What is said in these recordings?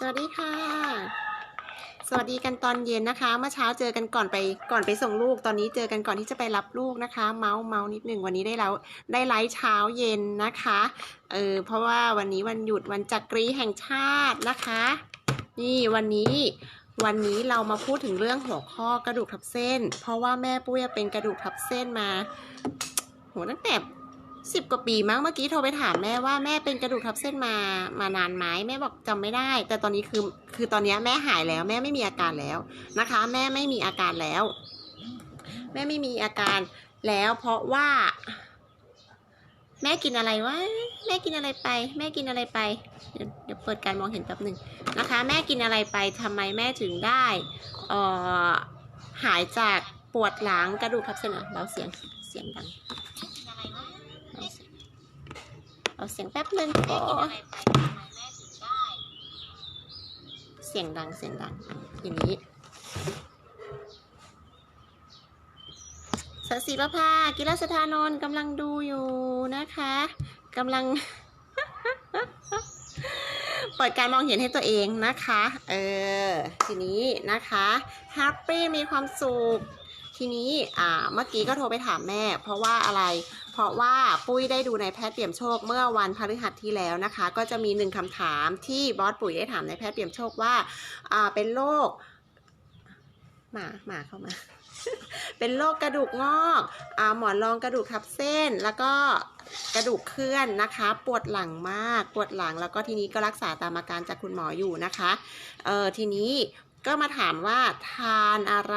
สวัสดีค่ะ สวัสดีกันตอนเย็นนะคะ เมื่อเช้าเจอกันก่อนไปก่อนไปส่งลูก ตอนนี้เจอกันก่อนที่จะไปรับลูกนะคะ เมาส์เมาส์นิดหนึ่งวันนี้ได้แล้วได้ไลฟ์เช้าเย็นนะคะ เออเพราะว่าวันนี้วันหยุดวันจักรีแห่งชาตินะคะ นี่วันนี้วันนี้เรามาพูดถึงเรื่องหัวข้อกระดูกทับเส้น เพราะว่าแม่ปุ้ยเป็นกระดูกทับเส้นมาโหตั้งแต่ สิบกว่าปีมั้งเมื่อกี้โทรไปถามแม่ว่าแม่เป็นกระดูกทับเส้นมามานานไหมแม่บอกจำไม่ได้ แต่ตอนนี้คือคือตอนนี้แม่หายแล้ว แม่ไม่มีอาการแล้วนะคะ แม่ไม่มีอาการแล้ว แม่ไม่มีอาการแล้ว เพราะว่า แม่กินอะไรวะแม่กินอะไรไป แม่กินอะไรไป เดี๋ยวเดี๋ยวเปิดการมองเห็นแป๊บหนึ่งนะคะ แม่กินอะไรไปทำไมแม่ถึงได้เอ่อหายจากปวดหลังกระดูกทับเส้นเบาเสียงเสียงดัง เบาเสียงเบาเสียงแป๊บหนึ่งขอเสียงดังเสียงดังทีนี้สศิประภากิรสถานนท์กำลังดูอยู่นะคะกำลังเปิดการมองเห็นให้ตัวเองนะคะ เออ ทีนี้นะคะแฮปปี้มีความสุข ทีนี้ อ่า เมื่อกี้ก็โทรไปถามแม่ เพราะว่าอะไรเพ ราะว่าปุ้ยได้ดูในแพทย์เปี่ยมโชคเมื่อวันพฤหัสที่แล้วนะคะ ก็จะมีหนึ่งคำถามที่บอสปุ๋ยได้ถามในแพทย์เปี่ยมโชคว่าเป็นโรคหมาหมาเข้ามา เป็นโรคกระดูกงอกอหมอนรองกระดูกทับเส้น แล้วก็กระดูกเคลื่อนนะคะ ปวดหลังมาก ปวดหลังแล้วก็ทีนี้ก็รักษาตามอาการจากคุณหมออยู่นะคะ เออทีนี้ ก็มาถามว่าทานอะไร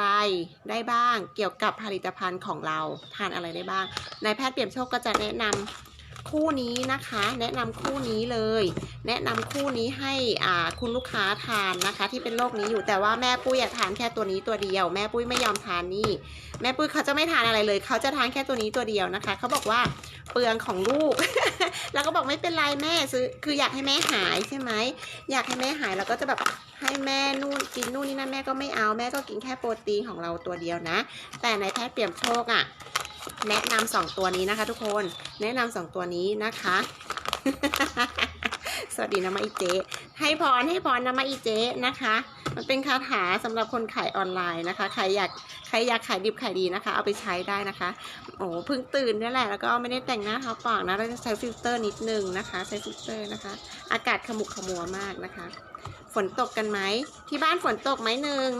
ได้บ้างเกี่ยวกับผลิตภัณฑ์ของเราทานอะไรได้บ้างนายแพทย์เปี่ยมโชคก็จะแนะนำคู่นี้นะคะ แนะนำคู่นี้เลย แนะนำคู่นี้ให้อ่าคุณลูกค้าทานนะคะ ที่เป็นโรคนี้อยู่แต่ว่าแม่ปุ้ยอะทานแค่ตัวนี้ตัวเดียว แม่ปุ้ยไม่ยอมทานนี่ แม่ปุ้ยเขาจะไม่ทานอะไรเลย เขาจะทานแค่ตัวนี้ตัวเดียวนะคะเขาบอกว่าเปลืองของลูก แล้วก็บอกไม่เป็นไรแม่ซื้อคืออยากให้แม่หายใช่ไหมอยากให้แม่หายเราก็จะแบบ ให้แม่นู่นกินนู่นนี่นั่นแม่ก็ไม่เอาแม่ก็กินแค่โปรตีนของเราตัวเดียวนะ แต่ในแพทย์เปี่ยมโชคอะ่ะ แนะนำสองตัวนี้นะคะ ทุกคนแนะนำสองตัวนี้นะคะ สวัสดีนะมาอีเจให้พรให้พรนะมาอีเจนะคะ มันเป็นคาถาสำหรับคนขายออนไลน์นะคะ ใครอยากใครอยากขายดิบขายดีนะคะ เอาไปใช้ได้นะคะโอ้เพิ่งตื่นนี่แหละแล้วก็ไม่ได้แต่งหน้าเท้าปากนะเราจะใช้ฟิลเตอร์นิดนึงนะคะ ใช้ฟิลเตอร์นะคะ อากาศขมุกขมัวมากนะคะ ฝนตกกันไหม ที่บ้านฝนตกไหมหนึ่ง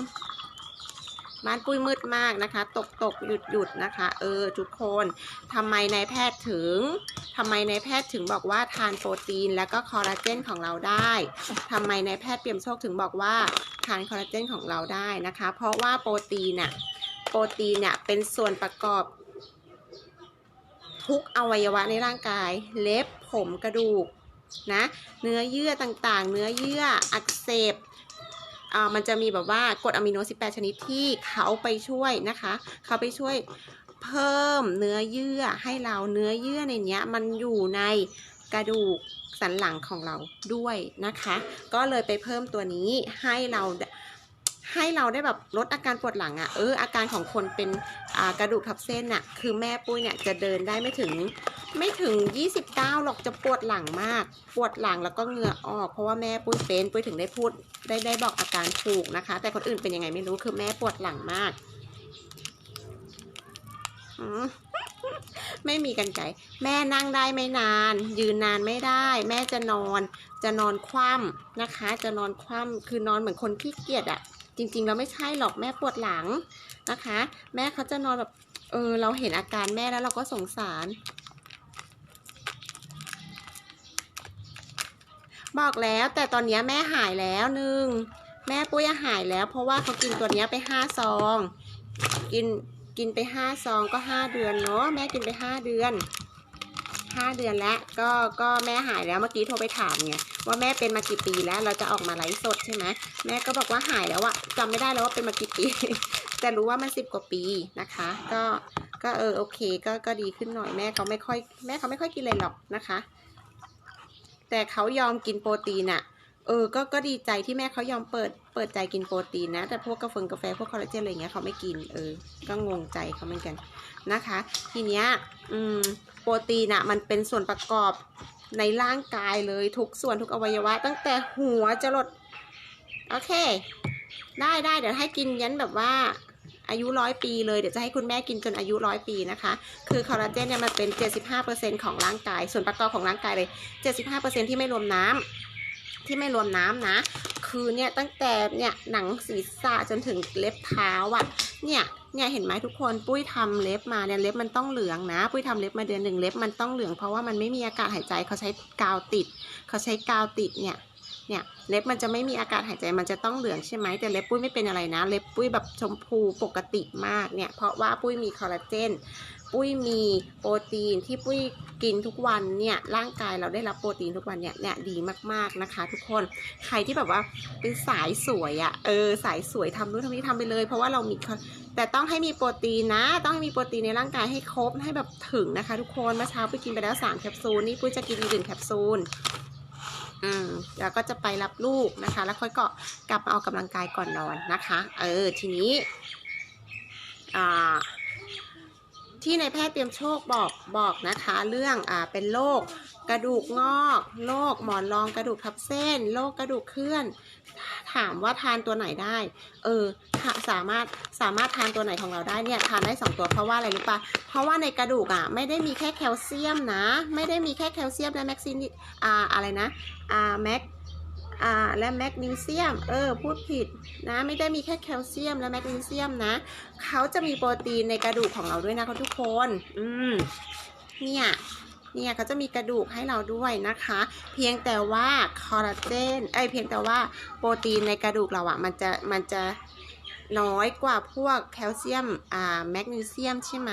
บ้านปุ้ยมืดมากนะคะ ตกตกหยุดหยุดนะคะ เออทุกคนทำไมนายแพทย์ถึงทำไมนายแพทย์ถึงบอกว่าทานโปรตีน แล้วก็คอลลาเจนของเราได้ทำไมนายแพทย์เปี่ยมโชคถึงบอกว่าทานคอลลาเจนของเราได้นะคะ เพราะว่าโปรตีนน่ะโปรตีนเนี่ยเป็นส่วนประกอบทุกอวัยวะในร่างกาย เล็บผมกระดูก นะเนื้อเยื่อต่างๆ เนื้อเยื่ออักเสบอ่ามันจะมีแบบว่ากรดอะมิโน 18 ชนิดที่เขาไปช่วยนะคะ เขาไปช่วยเพิ่มเนื้อเยื่อให้เราเนื้อเยื่อในเนี้ยมันอยู่ในกระดูกสันหลังของเราด้วยนะคะ ก็เลยไปเพิ่มตัวนี้ให้เรา ให้เราได้แบบลดอาการปวดหลังอะ่ะเอออาการของคนเป็นกระดูกทับเส้นน่ะคือแม่ปุ้ยเนี่ยจะเดินได้ไม่ถึงไม่ถึง 29 หรอกจะปวดหลังมาก ปวดหลังแล้วก็เหงื่อออก เพราะว่าแม่ปุ้ยเป็นปุ้ยถึงได้พูดได้ได้บอกอาการถูกนะคะ แต่คนอื่นเป็นยังไงไม่รู้คือแม่ปวดหลังมากไม่มีกันไก่แม่นั่งได้ไม่นาน ยืนนานไม่ได้ แม่จะนอน จะนอนคว่ำนะคะ จะนอนคว่ำคือนอนเหมือนคนขี้เกียจอะ จริงๆเราไม่ใช่หรอกแม่ปวดหลังนะคะ แม่เขาจะนอนแบบเออเราเห็นอาการแม่แล้วเราก็สงสาร บอกแล้วแต่ตอนนี้แม่หายแล้วหนึ่งแม่ปุ้ยหายแล้ว เพราะว่าเขากินตัวเนี้ยไปห้าซอง กินกินไปห้าซองก็ห้าเดือนเนาะแม่กินไปห้าเดือน ห้าเดือนแล้วก็ก็แม่หายแล้วเมื่อกี้โทรไปถามไงว่าแม่เป็นมากี่ปีแล้วเราจะออกมาไลฟ์สดใช่ไหมแม่ก็บอกว่าหายแล้วอะจำไม่ได้แล้วว่าเป็นมากี่ปี แต่รู้ว่ามันสิบกว่าปีนะคะ ก็ก็เออโอเคก็ก็ดีขึ้นหน่อยแม่เขาไม่ค่อยแม่เขาไม่ค่อยกินเลยหรอกนะคะ แต่เขายอมกินโปรตีนอะเออก็ก็ดีใจที่แม่เขายอมเปิดเปิดใจกินโปรตีนนะ แต่พวกกาแฟกาแฟพวกคอลลาเจนอะไรเงี้ยเขาไม่กินเออ ก็งงใจเขาเหมือนกันนะคะ ทีเนี้ย อืม โปรตีนอะมันเป็นส่วนประกอบในร่างกายเลยทุกส่วนทุกอวัยวะ ตั้งแต่หัวจรดโอเค ได้ได้เดี๋ยวให้กินยันแบบว่าอายุร้อยปีเลยเดี๋ยวจะให้คุณแม่กินจนอายุร้อยปีนะคะ คือคอลลาเจนเนี่ยมันเป็น 75%ของร่างกาย ส่วนประกอบของร่างกายเลย 75%ที่ไม่รวมน้ำ ที่ไม่รวมน้ำนะ คือเนี่ยตั้งแต่เนี่ยหนังศีรษะจนถึงเล็บเท้าอะเนี่ยเนี่ยเห็นไหมทุกคนปุ้ยทำเล็บมาเนี่ยเล็บมันต้องเหลืองนะ ปุ้ยทำเล็บมาเดือนหนึ่งเล็บมันต้องเหลืองเพราะว่ามันไม่มีอากาศหายใจเขาใช้กาวติด เขาใช้กาวติดเนี่ยเนี่ยเล็บมันจะไม่มีอากาศหายใจมันจะต้องเหลืองใช่ไหมแต่เล็บปุ้ยไม่เป็นอะไรนะ เล็บปุ้ยแบบชมพูปกติมากเนี่ยเพราะว่าปุ้ยมีคอลลาเจน ปุ้ยมีโปรตีนที่ปุ้ยกินทุกวันเนี่ยร่างกายเราได้รับโปรตีนทุกวันเนี่ยเนี่ยดีมากๆนะคะ ทุกคนใครที่แบบว่าเป็นสายสวยอะ่ะเออสายสวยทำนู่นทำนี่ทำไปเลย เพราะว่าเรามีแต่ต้องให้มีโปรตีนนะ ต้องให้มีโปรตีนในร่างกายให้ครบให้แบบถึงนะคะ ทุกคนเมื่อเช้าปุ้ยกินไปแล้ว3แคปซูลนี่ปุ้ยจะกินอีกหนึ่งแคปซูลอืมแล้วก็จะไปรับลูกนะคะ แล้วค่อยก็กลับมาออกกำลังกายก่อนนอนนะคะ เออทีนี้อ่า ที่ในแพทย์เตรียมโชคบอกบอกนะคะเรื่องอ่าเป็นโรคกระดูกงอกโรคหมอนรองกระดูกทับเส้นโรคกระดูกเคลื่อน ถามว่าทานตัวไหนได้ เออสามารถสามารถทานตัวไหนของเราได้เนี่ยทานได้สองตัวเพราะว่าอะไรรู้ปะเพราะว่าในกระดูกอะไม่ได้มีแค่แคลเซียมนะ ไม่ได้มีแค่แคลเซียมและแมกซินอ่าอะไรนะอ่าแมก อ่าและแมกนีเซียม เออ พูดผิดนะ ไม่ได้มีแค่แคลเซียมและแมกนีเซียมนะ เขาจะมีโปรตีนในกระดูกของเราด้วยนะคะทุกคน อืม เนี่ยเนี่ยเขาจะมีกระดูกให้เราด้วยนะคะ เพียงแต่ว่าคอลลาเจนเอ้ยเพียงแต่ว่าโปรตีนในกระดูกเราอะมันจะมันจะน้อยกว่าพวกแคลเซียมอ่าแมกนีเซียมใช่ไหม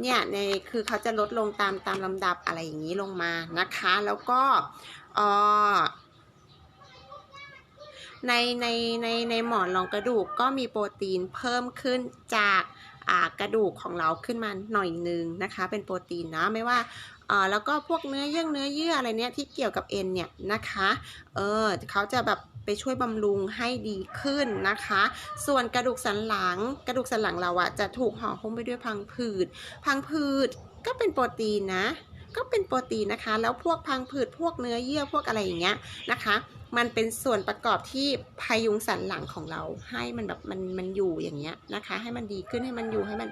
เนี่ยในคือเขาจะลดลงตามตามลำดับอะไรอย่างนี้ลงมานะคะ แล้วก็อ่อ ในในในในหมอนรองกระดูกก็มีโปรตีนเพิ่มขึ้นจากกระดูกของเราขึ้นมาหน่อยนึงนะคะ เป็นโปรตีนนะไม่ว่าอ่าแล้วก็พวกเนื้อเยื่อเนื้อเยื่ออะไรเนี้ยที่เกี่ยวกับเอ็นเนี่ยนะคะเออเขาจะแบบไปช่วยบำรุงให้ดีขึ้นนะคะ ส่วนกระดูกสันหลัง กระดูกสันหลังเราอะจะถูกห่อหุ้มไปด้วยพังผืด พังผืดก็เป็นโปรตีนนะ ก็เป็นโปรตีนนะคะ แล้วพวกพังผืดพวกเนื้อเยื่อพวกอะไรอย่างเงี้ยนะคะ มันเป็นส่วนประกอบที่พยุงสันหลังของเราให้มันแบบมันมันอยู่อย่างเงี้ยนะคะ ให้มันดีขึ้นให้มันอยู่ให้มัน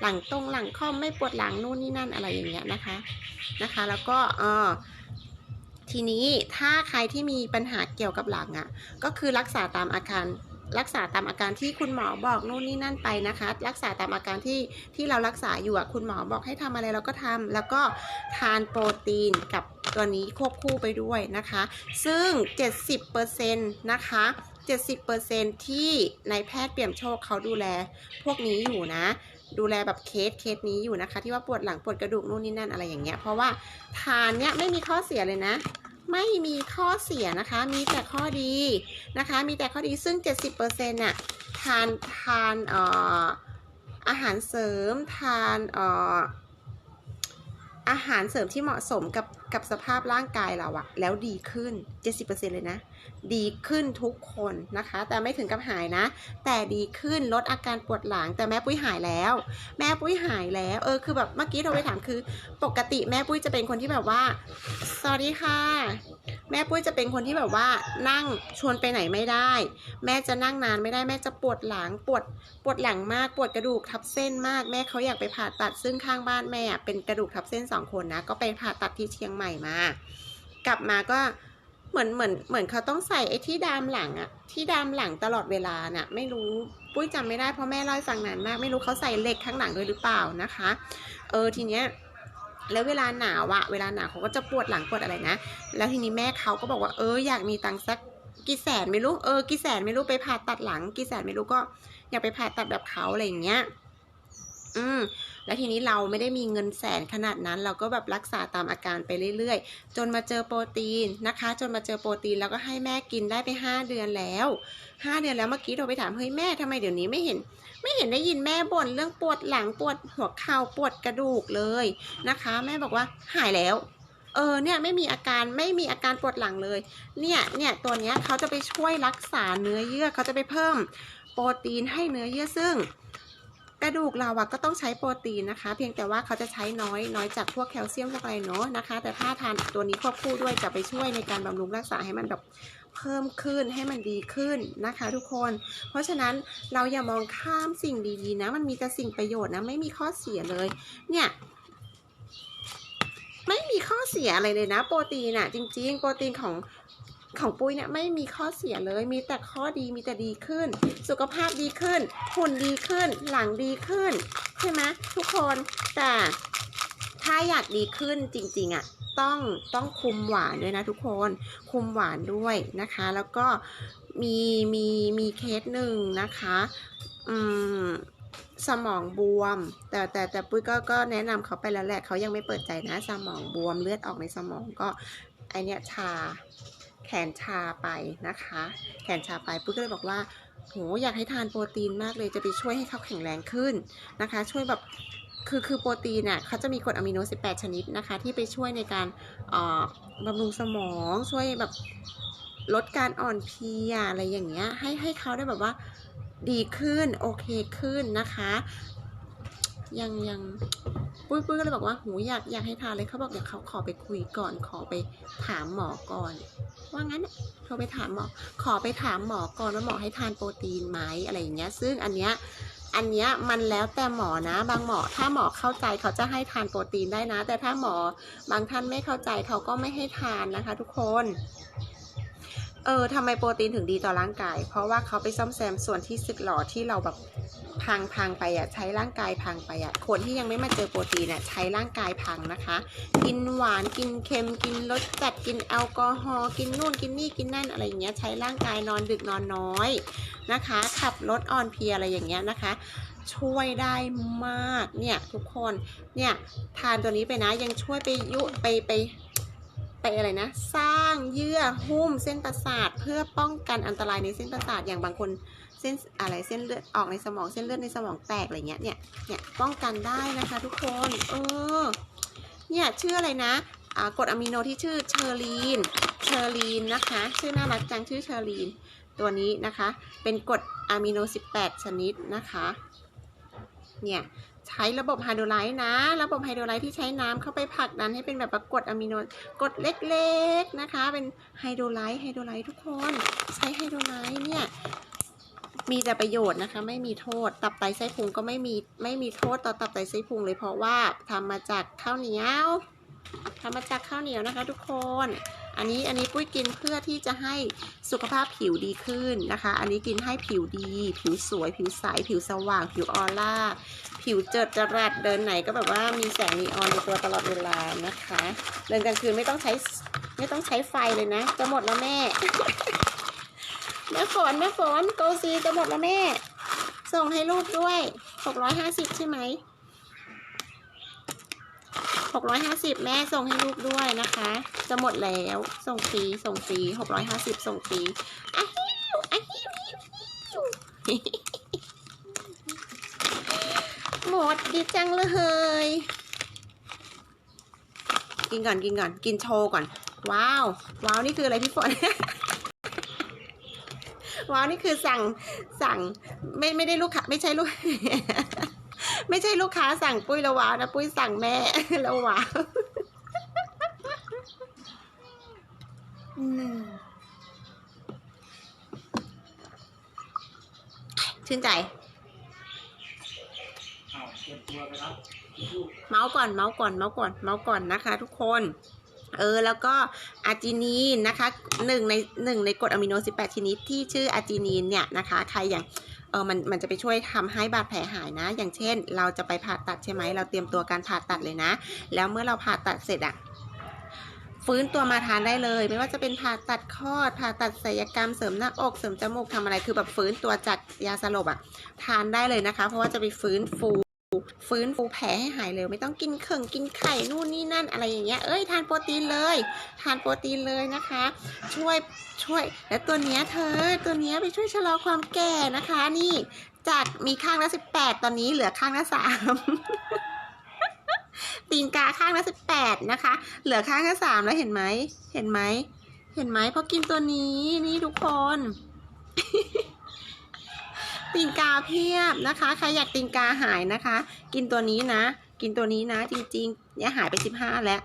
หลังตรงหลังค่อมไม่ปวดหลังนู่นนี่นั่นอะไรอย่างเงี้ยนะคะนะคะ แล้วก็เออทีนี้ถ้าใครที่มีปัญหาเกี่ยวกับหลังอะ่ะก็คือรักษาตามอาการ รักษาตามอาการที่คุณหมอบอกนู่นนี่นั่นไปนะคะ รักษาตามอาการที่ที่เรารักษาอยู่คุณหมอบอกให้ทำอะไรเราก็ทำแล้วก็ทานโปรตีนกับตัวนี้ควบคู่ไปด้วยนะคะ ซึ่ง 70%นะคะ70%ที่นายแพทย์เปี่ยมโชคเขาดูแล พวกนี้อยู่นะ ดูแลแบบเคสเคสนี้อยู่นะคะ ที่ว่าปวดหลังปวดกระดูกนู่นนี่นั่นอะไรอย่างเงี้ยเพราะว่าทานเนี้ยไม่มีข้อเสียเลยนะ ไม่มีข้อเสียนะคะ มีแต่ข้อดีนะคะ มีแต่ข้อดีซึ่ง 70%น่ะทานทานเอ่ออาหารเสริมทานเอ่ออาหารเสริมที่เหมาะสมกับกับสภาพร่างกายเราอะแล้วดีขึ้น 70%เลยนะ ดีขึ้นทุกคนนะคะ แต่ไม่ถึงกับหายนะ แต่ดีขึ้นลดอาการปวดหลัง แต่แม่ปุ้ยหายแล้ว แม่ปุ้ยหายแล้ว เออคือแบบเมื่อกี้เราไปถามคือ ปกติแม่ปุ้ยจะเป็นคนที่แบบว่าสวัสดีค่ะ แม่ปุ้ยจะเป็นคนที่แบบว่า นั่งชวนไปไหนไม่ได้ แม่จะนั่งนานไม่ได้แม่จะปวดหลังปวดปวดหลังมากปวดกระดูกทับเส้นมากแม่เขาอยากไปผ่าตัดซึ่งข้างบ้านแม่อะเป็นกระดูกทับเส้นสองคนนะก็ไปผ่าตัดที่เชียงใหม่มากลับมาก็ เหมือนเหมือนเหมือนเขาต้องใส่ไอ้ที่ดามหลังอะที่ดามหลังตลอดเวลาน่ะ ไม่รู้ปุ้ยจำไม่ได้เพราะแม่เล่าให้ฟังนานมาก ไม่รู้เขาใส่เหล็กข้างหลังด้วยหรือเปล่านะคะ เออทีเนี้ยแล้วเวลาหนาวอะเวลาหนาวเขาก็จะปวดหลังปวดอะไรนะ แล้วทีนี้แม่เขาก็บอกว่าเอออยากมีตังค์สักกี่แสนไม่รู้เออกี่แสนไม่รู้ไปผ่าตัดหลังกี่แสนไม่รู้ก็อยากไปผ่าตัดแบบเขาอะไรอย่างเงี้ย อืมแล้วทีนี้เราไม่ได้มีเงินแสนขนาดนั้น เราก็แบบรักษาตามอาการไปเรื่อยๆ จนมาเจอโปรตีนนะคะ จนมาเจอโปรตีนแล้วก็ให้แม่กินได้ไปห้าเดือนแล้วห้าเดือนแล้วเมื่อกี้โทรไปถามเฮ้ยแม่ทำไมเดี๋ยวนี้ไม่เห็น ไม่เห็นได้ยินแม่บ่นเรื่องปวดหลังปวดหัวเข่าปวดกระดูกเลยนะคะ แม่บอกว่าหายแล้วเออเนี่ยไม่มีอาการไม่มีอาการปวดหลังเลย เนี่ยเนี่ยตัวเนี้ยเขาจะไปช่วยรักษาเนื้อเยื่อเขาจะไปเพิ่มโปรตีนให้เนื้อเยื่อซึ่ง กระดูกเราอะก็ต้องใช้โปรตีนนะคะ เพียงแต่ว่าเขาจะใช้น้อยน้อยจากพวกแคลเซียมพวกอะไรเนาะนะคะ แต่ถ้าทานตัวนี้ควบคู่ด้วยจะไปช่วยในการบำรุงรักษาให้มันแบบเพิ่มขึ้นให้มันดีขึ้นนะคะ ทุกคน เพราะฉะนั้นเราอย่ามองข้ามสิ่งดีๆนะ มันมีแต่สิ่งประโยชน์นะไม่มีข้อเสียเลย เนี่ยไม่มีข้อเสียอะไรเลยนะ โปรตีนอะจริง ๆ โปรตีนของ ของปุ้ยเนี่ยไม่มีข้อเสียเลย มีแต่ข้อดีมีแต่ดีขึ้น สุขภาพดีขึ้น หุ่นดีขึ้น หลังดีขึ้น ใช่ไหมทุกคนแต่ถ้าอยากดีขึ้นจริงๆอะต้องต้องคุมหวานด้วยนะทุกคนคุมหวานด้วยนะคะ แล้วก็มีมีมีเคสหนึ่งนะคะอืมสมองบวม แต่แต่แต่ปุ้ยก็ก็แนะนำเขาไปแล้วแหละเขายังไม่เปิดใจนะ สมองบวมเลือดออกในสมองก็ไอเนี้ยชา แขนชาไปนะคะ แขนชาไปปุ้ยก็เลยบอกว่าโหอยากให้ทานโปรตีนมากเลยจะไปช่วยให้เขาแข็งแรงขึ้นนะคะ ช่วยแบบคือคือโปรตีนน่ะเขาจะมีกรดอะมิโน 18 ชนิดนะคะ ที่ไปช่วยในการบำรุงสมองช่วยแบบลดการอ่อนเพลียอะไรอย่างเงี้ยให้ให้เขาได้แบบว่าดีขึ้นโอเคขึ้นนะคะ ยังยังปุ้ยปุ้ยก็เลยบอกว่าหูอยากอยากให้ทานเลยเขาบอกเดี๋ยวเขาขอไปคุยก่อนขอไปถามหมอก่อน ว่างั้นโทรไปถามหมอ ขอไปถามหมอก่อนว่าหมอให้ทานโปรตีนไหมอะไรอย่างเงี้ย ซึ่งอันเนี้ยอันเนี้ยมันแล้วแต่หมอนะ บางหมอถ้าหมอเข้าใจเขาจะให้ทานโปรตีนได้นะ แต่ถ้าหมอบางท่านไม่เข้าใจเขาก็ไม่ให้ทานนะคะ ทุกคนเออทำไมโปรตีนถึงดีต่อร่างกาย เพราะว่าเขาไปซ่อมแซมส่วนที่สึกหรอที่เราแบบ พังพังไปอะใช้ร่างกายพังไปอะคนที่ยังไม่มาเจอโปรตีนอะใช้ร่างกายพังนะคะ กินหวานกินเค็มกินรสจัดกินแอลกอฮอล์กินนู่นกินนี่กินนั่นอะไรอย่างเงี้ยใช้ร่างกายนอนดึกนอนน้อยนะคะ ขับรถอ่อนเพลียอะไรอย่างเงี้ยนะคะ ช่วยได้มากเนี่ยทุกคนเนี่ยทานตัวนี้ไปนะยังช่วยไปยุไปไปไปอะไรนะ สร้างเยื่อหุ้มเส้นประสาทเพื่อป้องกันอันตรายในเส้นประสาทอย่างบางคน เส้นอะไรเส้นเลือดออกในสมองเส้นเลือดในสมองแตกอะไรเงี้ยเนี่ยเนี่ยป้องกันได้นะคะทุกคนเออเนี่ยชื่ออะไรนะอ่ากรดอะมิโนที่ชื่อเชอรีนเชอรีนนะคะ ชื่อน่ารักจังชื่อเชอรีนตัวนี้นะคะ เป็นกรดอะมิโน 18 ชนิดนะคะเนี่ยใช้ระบบไฮโดรไลต์นะ ระบบไฮโดรไลต์ที่ใช้น้ำเข้าไปผลักดันให้เป็นแบบกรดอะมิโนกรดเล็กๆนะคะ เป็นไฮโดรไลต์ไฮโดรไลต์ทุกคน ใช้ไฮโดรไลต์เนี่ย มีแต่ประโยชน์นะคะ ไม่มีโทษ ตับไตไส้พุงก็ไม่มีไม่มีโทษต่อตับไตไส้พุงเลยเพราะว่าทำมาจากข้าวเหนียวทำมาจากข้าวเหนียวนะคะ ทุกคน อันนี้อันนี้ปุ้ยกินเพื่อที่จะให้สุขภาพผิวดีขึ้นนะคะ อันนี้กินให้ผิวดี ผิวสวย ผิวใส ผิวสว่าง ผิวออร่า ผิวเจิดจรัสเดินไหนก็แบบว่ามีแสงนีออนในตัวตลอดเวลานะคะ เดินกลางคืนไม่ต้องใช้ไม่ต้องใช้ไฟเลยนะ จะหมดแล้วแม่ แม่ฝนแม่ฝนโกซีจะหมดแล้วแม่ ส่งให้ลูกด้วยหกร้อยห้าสิบใช่ไหมหกร้อยห้าสิบแม่ส่งให้ลูกด้วยนะคะ จะหมดแล้ว ส่งฟรีส่งฟรีหกร้อยห้าสิบส่งฟรีอะฮิวอะฮิวฮิวฮิวหมดดีจังเลยกินก่อนกินก่อนกินโชว์ก่อน ว้าว ว้าว นี่คืออะไรพี่ฝน ว้าวนี่คือสั่งสั่งไม่ไม่ได้ลูกค้าไม่ใช่ลูก ไม่ใช่ลูกค้าสั่งปุ้ยล้วว้าวนะ ปุ้ยสั่งแม่ล้วว้าวชื่นใจ เมาส์ก่อนเมาส์ก่อนเมาส์ก่อนเมาส์ก่อนนะคะ ทุกคน เออแล้วก็ อาร์จินีนนะคะหนึ่งในหนึ่งในกรดอะมิโน 18 ชนิดที่ชื่ออาร์จินีนเนี่ยนะคะใครอย่างเออมันมันจะไปช่วยทำให้บาดแผลหายนะ อย่างเช่น เราจะไปผ่าตัดใช่ไหมเราเตรียมตัวการผ่าตัดเลยนะ แล้วเมื่อเราผ่าตัดเสร็จอะฟื้นตัวมาทานได้เลย ไม่ว่าจะเป็นผ่าตัดคลอดผ่าตัดศัลยกรรมเสริมหน้าอกเสริมจมูกทำอะไรคือแบบฟื้นตัวจากยาสลบอะทานได้เลยนะคะ เพราะว่าจะไปฟื้นฟู ฟื้นฟูแผลให้หายเร็วไม่ต้องกินเข่งกินไข่นู่นนี่นั่นอะไรอย่างเงี้ยเอ้ยทานโปรตีนเลย ทานโปรตีนเลยนะคะ ช่วยช่วย และตัวเนี้ยเธอตัวเนี้ยไปช่วยชะลอความแก่นะคะ นี่จากมีข้างละสิบแปดตอนนี้เหลือข้างละสามตีนกาข้างละสิบแปดนะคะ เหลือข้างละสามแล้วเห็นไหมเห็นไหมเห็นไหมเพราะกินตัวนี้นี่ทุกคน ตีนกาเพียบนะคะ ใครอยากตีนกาหายนะคะ กินตัวนี้นะ กินตัวนี้นะ จริงๆ เนี่ยหายไปสิบห้าแล้ว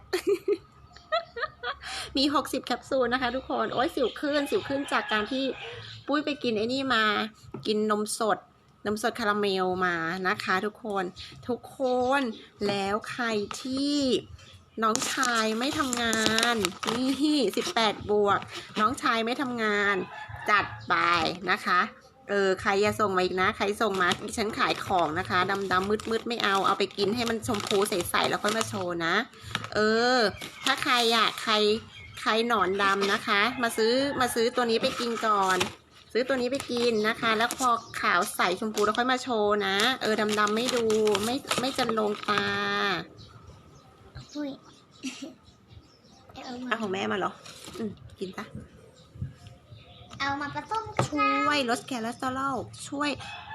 มี60แคปซูลนะคะ ทุกคน โอ้ยสิวขึ้น สิวขึ้นจากการที่ปุ้ยไปกินไอ้นี่มา กินนมสดนมสดคาราเมลมานะคะ ทุกคน ทุกคน แล้วใครที่น้องชายไม่ทำงาน นี่18บวก น้องชายไม่ทำงาน จัดไปนะคะ เออใครอย่าส่งมาอีกนะ ใครส่งมาดิฉันขายของนะคะดำดำมืดมืดๆไม่เอาเอาไปกินให้มันชมพูใสๆแล้วค่อยมาโชว์นะ เออ ถ้าใครอะใครใครหนอนดำนะคะ มาซื้อมาซื้อตัวนี้ไปกินก่อน ซื้อตัวนี้ไปกินนะคะ แล้วพอขาวใสชมพูแล้วค่อยมาโชว์นะ เออดำดำๆไม่ดูไม่ไม่จันลงตาอุ้ยเอามาเอาของแม่มาเหรอ อืมกินปะ เอามาผสมช่วยลดคอเลสเตอรอลช่วย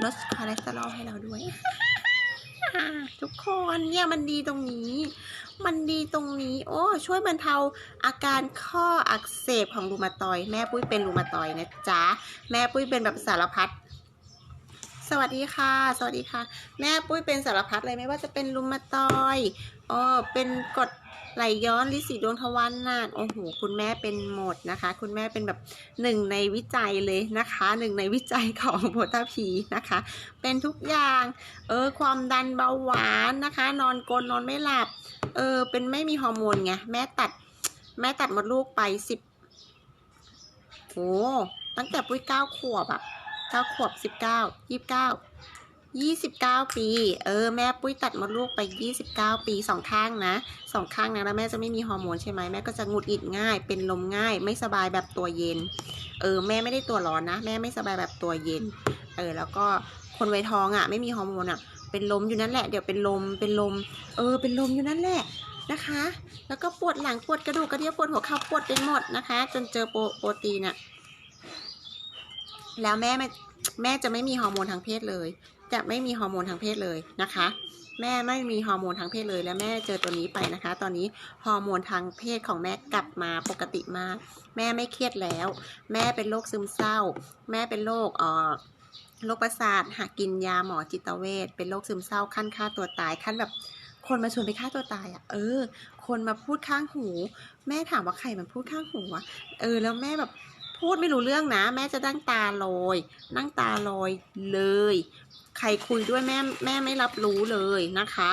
ลดคอเลสเตอรอลให้เราด้วย ทุกคนเนี่ยมันดีตรงนี้ มันดีตรงนี้ โอ้ช่วยบรรเทาอาการข้ออักเสบของรูมาตอยด์แม่ปุ้ยเป็นรูมาตอยด์นะจ๊ะแม่ปุ้ยเป็นแบบสารพัดสวัสดีค่ะ สวัสดีค่ะ แม่ปุ้ยเป็นสารพัดเลยไม่ว่าจะเป็นรูมาตอยด์อ๋อเป็นกรด ไหลย้อนลิสีดวงทวารนานโอ้โหคุณแม่เป็นหมดนะคะ คุณแม่เป็นแบบหนึ่งในวิจัยเลยนะคะหนึ่งในวิจัยของโพตาพีนะคะ เป็นทุกอย่างเออความดันเบาหวานนะคะ นอนกลนนอนไม่หลับเออเป็นไม่มีฮอร์โมนไงแม่ตัดแม่ตัดมดลูกไปสิบโอ้ตั้งแต่ปุ้ยเก้าขวบอะเก้าขวบสิบเก้ายี่สิบเก้า ยี่สิบเก้าปี เออ แม่ปุ้ยตัดมดลูกไปยี่สิบเก้าปีสองข้างนะสองข้างนะแล้วแม่จะไม่มีฮอร์โมนใช่ไหมแม่ก็จะหงุดหงิดง่าย เป็นลมง่าย ไม่สบายแบบตัวเย็น เออ แม่ไม่ได้ตัวร้อนนะ แม่ไม่สบายแบบตัวเย็น เออ แล้วก็คนวัยทองอะ่ะ ไม่มีฮอร์โมนอะ่ะ เป็นลมอยู่นั่นแหละ เดี๋ยวเป็นลม เป็นลม เออ เป็นลมอยู่นั่นแหละนะคะ แล้วก็ปวดหลัง ปวดกระดูกกระเดี่ยว ปวดหัวเข่า ปวดไปหมดนะคะ จนเจอโปรโปรตีนอะแล้วแม่แม่จะไม่มีฮอร์โมนทางเพศเลย จะไม่มีฮอร์โมนทางเพศเลยนะคะ แม่ไม่มีฮอร์โมนทางเพศเลย แล้วแม่เจอตัวนี้ไปนะคะ ตอนนี้ฮอร์โมนทางเพศของแม่กลับมาปกติมาก แม่ไม่เครียดแล้ว แม่เป็นโรคซึมเศร้า แม่เป็นโรคเอ่อโรคประสาทหากินยาหมอจิตเวชเป็นโรคซึมเศร้าขั้นฆ่าตัวตายขั้นแบบคนมาชวนไปฆ่าตัวตายอะ่ะ เออ คนมาพูดข้างหู แม่ถามว่าใครมันพูดข้างหูอะเออ แล้วแม่แบบ พูดไม่รู้เรื่องนะ แม่จะนั่งตาลอย นั่งตาลอยเลย ใครคุยด้วยแม่แม่ไม่รับรู้เลยนะคะ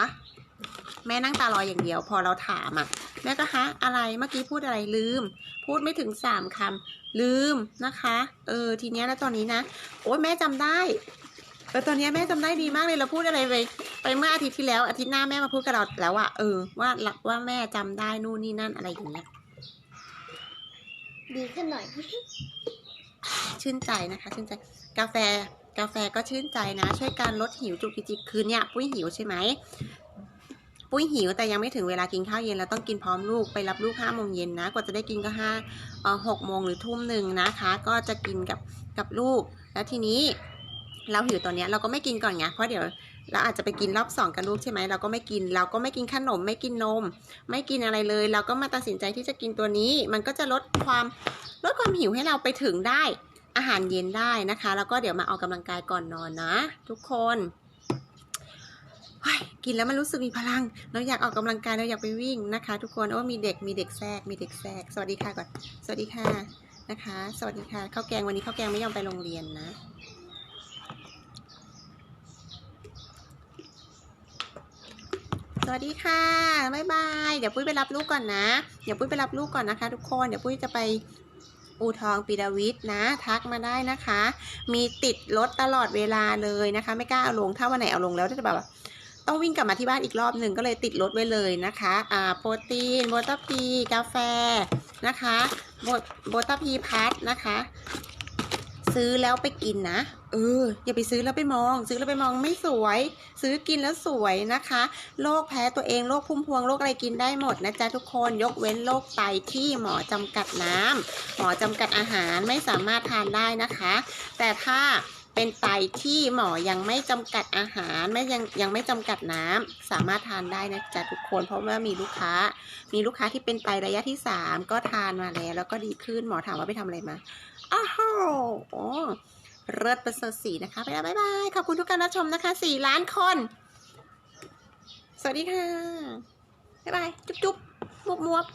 แม่นั่งตาลอยอย่างเดียว พอเราถามอะ่ะ แม่ก็ฮะอะไรเมื่อกี้พูดอะไรลืม พูดไม่ถึงสามคำลืมนะคะ เออทีเนี้ยแล้วตอนนี้นะโอ้ยแม่จำได้เออตอนเนี้ยแม่จำได้ดีมากเลยเราพูดอะไรไปไปเมื่ออาทิตย์ที่แล้วอาทิตย์หน้าแม่มาพูดกับเราแล้วอะเออว่าว่าแม่จำได้นู่นนี่นั่นอะไรอย่างเงี้ย ดีขึ้นหน่อย ชื่นใจนะคะ ชื่นใจ กาแฟ กาแฟก็ชื่นใจนะ ช่วยการลดหิวจุกจิกคือเนี่ย ปุ้ยหิวใช่ไหม ปุ้ยหิวแต่ยังไม่ถึงเวลากินข้าวเย็นแล้วต้องกินพร้อมลูกไปรับลูกห้าโมงเย็นนะ กว่าจะได้กินก็ห้าหกโมงหรือทุ่มหนึ่งนะคะ ก็จะกินกับกับลูก แล้วทีนี้เราหิวตอนเนี้ยเราก็ไม่กินก่อนไงเพราะเดี๋ยว เราอาจจะไปกินรอบสองกับลูกใช่ไหมเราก็ไม่กิน เราก็ไม่กินขนม ไม่กินนม ไม่กินอะไรเลย เราก็มาตัดสินใจที่จะกินตัวนี้ มันก็จะลดความลดความหิวให้เราไปถึงได้ อาหารเย็นได้นะคะ แล้วก็เดี๋ยวมาออกกำลังกายก่อนนอนนะ ทุกคนกินแล้วมันรู้สึกมีพลัง เราอยากออกกำลังกาย เราอยากไปวิ่งนะคะ ทุกคน โอ้มีเด็ก มีเด็กแทรก มีเด็กแทรก สวัสดีค่ะก่อน สวัสดีค่ะนะคะ สวัสดีค่ะ ข้าวแกงวันนี้ข้าวแกงไม่ยอมไปโรงเรียนนะ สวัสดีค่ะบ๊ายบาย เดี๋ยวปุ้ยไปรับลูกก่อนนะ เดี๋ยวปุ้ยไปรับลูกก่อนนะคะ ทุกคน เดี๋ยวปุ้ยจะไปอูทองปีดาวิทย์นะ ทักมาได้นะคะ มีติดรถตลอดเวลาเลยนะคะ ไม่กล้าเอาลง ถ้าวันไหนเอาลงแล้วจะแบบว่าต้องวิ่งกลับมาที่บ้านอีกรอบหนึ่งก็เลยติดรถไว้เลยนะคะ อ่า โปรตีน โบตาพี กาแฟ นะคะ โบโบตาพีพัทนะคะ ซื้อแล้วไปกินนะ เออ อย่าไปซื้อแล้วไปมอง ซื้อแล้วไปมองไม่สวย ซื้อกินแล้วสวยนะคะโรคแพ้ตัวเองโรคพุ่มพวงโรคอะไรกินได้หมดนะจ๊ะทุกคนยกเว้นโรคไตที่หมอจำกัดน้ำหมอจำกัดอาหารไม่สามารถทานได้นะคะ แต่ถ้าเป็นไตที่หมอยังไม่จำกัดอาหารไม่ยังยังไม่จำกัดน้ำสามารถทานได้นะจ๊ะทุกคน เพราะว่ามีลูกค้า มีลูกค้าที่เป็นไตระยะที่สามก็ทานมาแล้ว แล้วก็ดีขึ้นหมอถามว่าไปทำอะไรมา อ้าวโอ้เลิศประเสริฐสีนะคะ ไปแล้วบ๊ายบาย ขอบคุณทุกการรับชมนะคะสี่ล้านคน สวัสดีค่ะ บ๊ายบาย จุ๊บจุ๊บมวบมวบ